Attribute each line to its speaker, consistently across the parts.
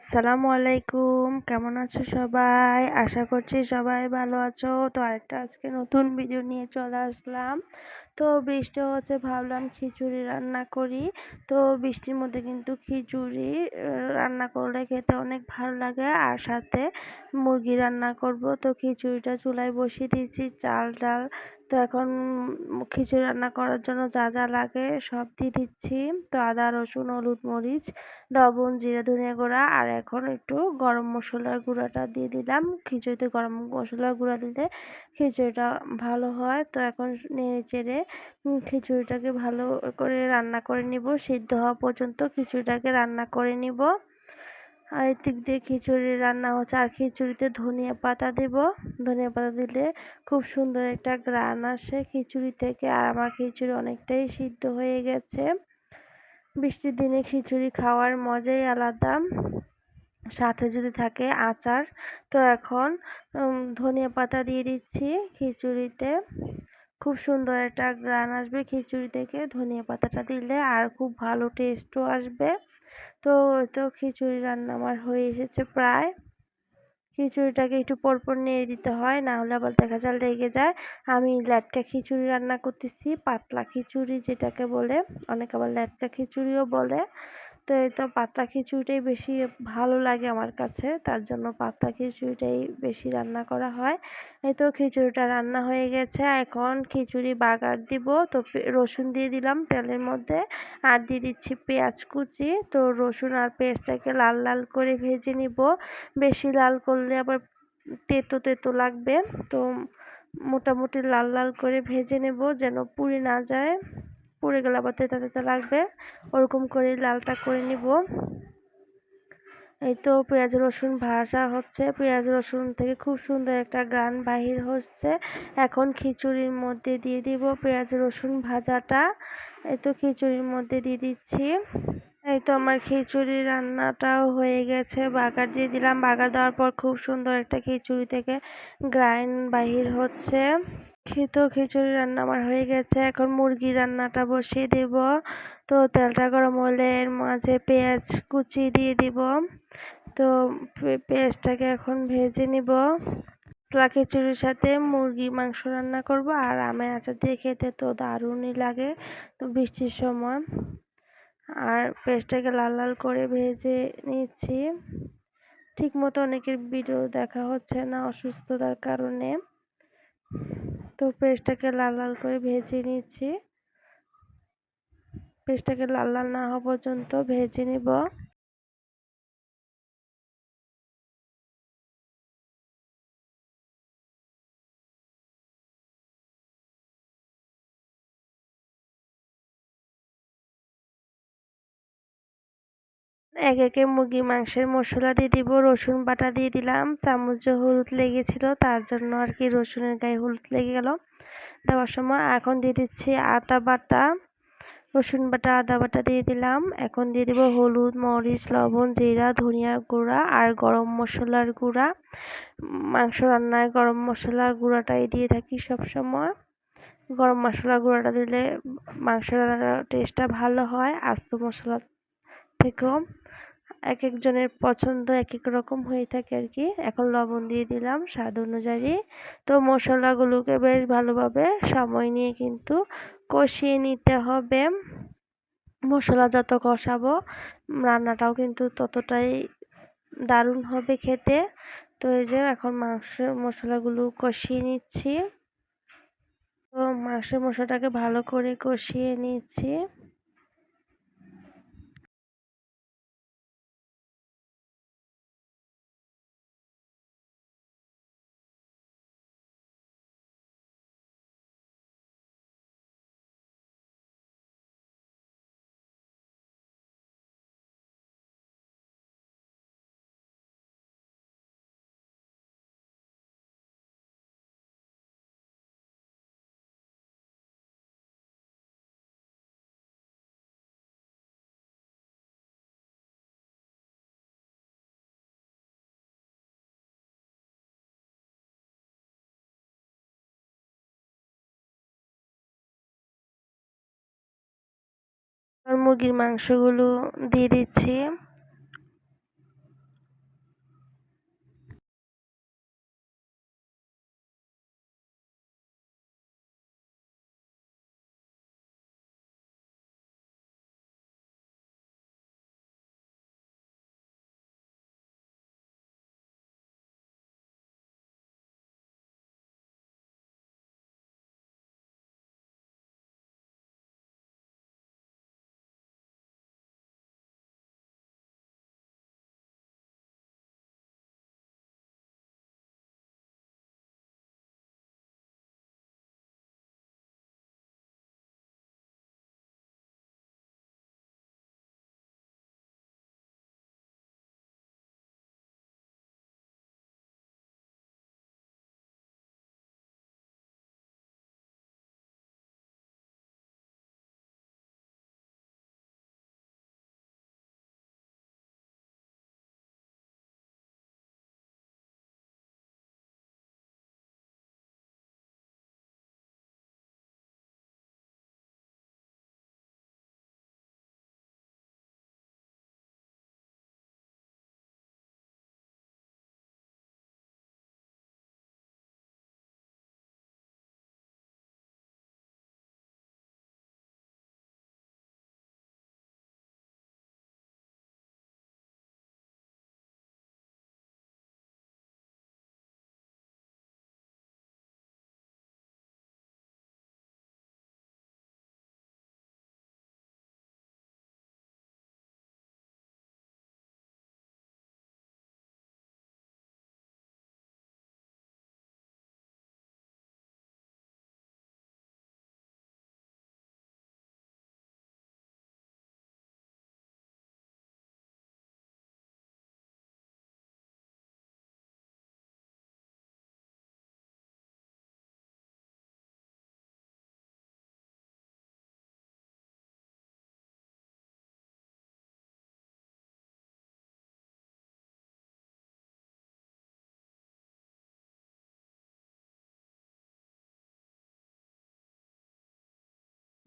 Speaker 1: আসসালামু আলাইকুম, কেমন আছো সবাই? আশা করছি সবাই ভালো আছো। তো আরেকটা আজকে নতুন ভিডিও নিয়ে চলে আসলাম। তো বৃষ্টি হচ্ছে, ভাবলাম খিচুড়ি রান্না করি। তো বৃষ্টির মধ্যে কিন্তু খিচুড়ি রান্না করলে খেতে অনেক ভালো লাগে। আর সাথে মুরগি রান্না করব। তো খিচুড়িটা চুলায় বসিয়ে দিয়েছি, চাল, ডাল তো এখন খিচুড়ি রান্না করার জন্য যা যা লাগে সব দিয়ে দিচ্ছি। তো আদা, রসুন, হলুদ মরিচ, লবণ, জিরা, ধনিয়া গুঁড়া আর এখন একটু গরম মশলার গুঁড়াটা দিয়ে দিলাম। খিচুড়িতে গরম মশলার গুঁড়া দিলে খিচুড়িটা ভালো হয়। তো এখন নেড়ে চেড়ে খিচুড়িটাকে ভালো করে রান্না করে নিব। সিদ্ধ হওয়া পর্যন্ত খিচুড়িটাকে রান্না করে নিব। আর দিক দিয়ে খিচুড়ি রান্না হচ্ছে। আর খিচুড়িতে ধনিয়া পাতা দেব। ধনিয়া পাতা দিলে খুব সুন্দর একটা গ্রান আসে খিচুড়ি থেকে। আর আমার খিচুড়ি অনেকটাই সিদ্ধ হয়ে গেছে। বৃষ্টির দিনে খিচুড়ি খাওয়ার মজাই আলাদা। সাথে যদি থাকে আচার, তো এখন ধনিয়া পাতা দিয়ে দিচ্ছি খিচুড়িতে। খুব সুন্দর একটা গ্রান আসবে খিচুড়ি থেকে। ধনিয়া পাতাটা দিলে আর খুব ভালো টেস্টও আসবে। তো তো খিচুড়ি রান্না আমার হয়ে এসেছে প্রায়। খিচুড়িটাকে একটু পরপর নিয়ে দিতে হয়, না হলে আবার দেখা যায় লেগে যায়। আমি ল্যাটকা খিচুড়ি রান্না করতেছি, পাতলা খিচুড়ি যেটাকে বলে, অনেকে আবার ল্যাটকা খিচুড়িও বলে। তো তো পাতলা খিচুড়িটাই বেশি ভালো লাগে আমার কাছে। তার জন্য পাতলা খিচুড়িটাই বেশি রান্না করা হয়। এই তো খিচুড়িটা রান্না হয়ে গেছে। এখন খিচুড়ি বাগার দিব। তো রসুন দিয়ে দিলাম তেলের মধ্যে। আর দিয়ে দিচ্ছি পেঁয়াজ কুচি। তো রসুন আর পেঁয়াজটাকে লাল লাল করে ভেজে নিব। বেশি লাল করলে আবার তেতো তেতো লাগবে। তো মোটামুটি লাল লাল করে ভেজে নেব যেন পুড়ে না যায়। পুড়ে গেলে আবার তেতা তেতা লাগবে। ওরকম করে লালটা করে নিব। এই তো পেঁয়াজ, রসুন ভাজা হচ্ছে। পেঁয়াজ, রসুন থেকে খুব সুন্দর একটা গান বাহির হচ্ছে। এখন খিচুড়ির মধ্যে দিয়ে দিব পেঁয়াজ, রসুন ভাজাটা। এই তো খিচুড়ির মধ্যে দিয়ে দিচ্ছি। এই তো আমার খিচুড়ি রান্নাটাও হয়ে গেছে। বাগার দিয়ে দিলাম। বাগার দেওয়ার পর খুব সুন্দর একটা খিচুড়ি থেকে গ্রাইন বাহির হচ্ছে। তো খিচুড়ি রান্না আমার হয়ে গেছে। এখন মুরগি রান্নাটা বসিয়ে দেব। তো তেলটা গরম হলে এর মাঝে পেঁয়াজ কুচি দিয়ে দিব। তো পেঁয়াজটাকে এখন ভেজে নিব। মশলা খিচুড়ির সাথে মুরগি মাংস রান্না করব আর আমের আচার দিয়ে খেতে তো দারুণই লাগে তো বৃষ্টির সময়। আর পেঁয়াজটাকে লাল লাল করে ভেজে নিচ্ছি। ঠিক মতো অনেকের ভিডিও দেখা হচ্ছে না অসুস্থতার কারণে। তো পেস্টটাকে লাল লাল করে ভেজে নিচ্ছি। পেস্টটাকে লাল লাল না হওয়া পর্যন্ত ভেজে নিব। এক একে মুরগি, মাংসের মশলা দিয়ে দিব, রসুন বাটা দিয়ে দিলাম। চামচে হলুদ লেগেছিল, তার জন্য আর কি রসুনের গায়ে হলুদ লেগে গেল। দেওয়ার সময় এখন দিয়ে দিচ্ছি আদা বাটা, রসুন বাটা, আদা বাটা দিয়ে দিলাম। এখন দিয়ে দিব হলুদ, মরিচ, লবণ, জিরা ধনিয়ার গুঁড়া আর গরম মশলার গুঁড়া। মাংস রান্নায় গরম মশলার গুঁড়াটাই দিয়ে থাকি সব সময় গরম মশলা গুঁড়াটা দিলে মাংস রান্নার টেস্টটা ভালো হয়, আস্ত মশলা থেকেও। এক একজনের পছন্দ এক এক রকম হয়ে থাকে আর কি। এখন লবণ দিয়ে দিলাম স্বাদ অনুযায়ী। তো মশলাগুলোকে বেশ ভালোভাবে সময় নিয়ে কিন্তু কষিয়ে নিতে হবে। মশলা যত কষাবো, রান্নাটাও কিন্তু ততটাই দারুণ হবে খেতে। তো এই যে এখন মাংসের মশলাগুলো কষিয়ে নিচ্ছি। তো মাংসের মশলাটাকে ভালো করে কষিয়ে নিচ্ছি। মুরগির মাংসগুলো দিয়ে দিচ্ছি।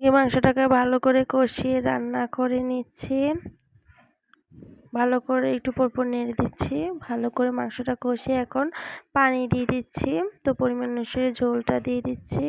Speaker 1: এই মাংসটাকে ভালো করে কষিয়ে রান্না করে নিচ্ছি। ভালো করে একটু পরপর নেড়ে দিচ্ছি। ভালো করে মাংসটা কষিয়ে এখন পানি দিয়ে দিচ্ছি। তো পরিমাণ অনুসারে ঝোলটা দিয়ে দিচ্ছি।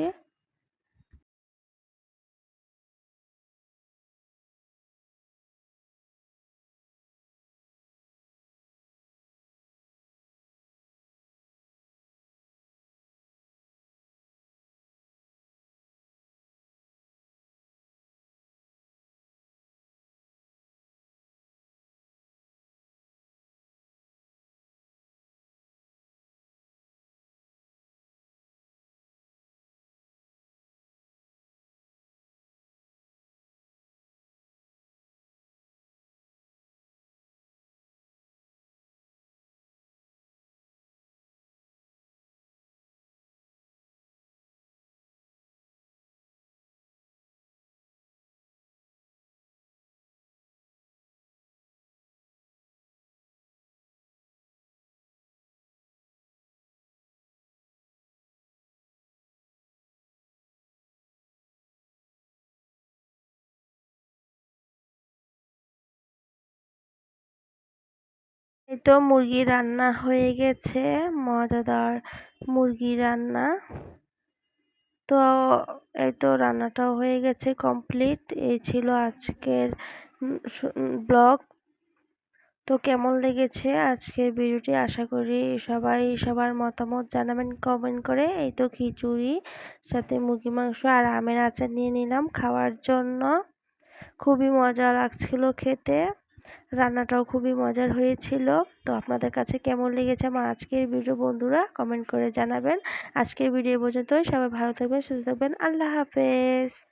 Speaker 1: তো মুরগি রান্না হয়ে গেছে, মজাদার মুরগি রান্না। তো এই তো রান্নাটাও হয়ে গেছে কমপ্লিট এই ছিল আজকের ব্লগ তো কেমন লেগেছে আজকের ভিডিওটি? আশা করি সবাই সবার মতামত জানাবেন কমেন্ট করে। এই তো খিচুড়ি, সাথে মুরগি মাংস আর আমের আচার নিয়ে নিলাম খাওয়ার জন্য। খুবই মজা লাগছিল খেতে। রান্নাটাও খুবই মজার হয়েছিল। তো আপনাদের কাছে কেমন লেগেছে আমার আজকের ভিডিও বন্ধুরা কমেন্ট করে জানাবেন। আজকের ভিডিও পর্যন্তই। সবাই ভালো থাকবেন, সুস্থ থাকবেন। আল্লাহ হাফেজ।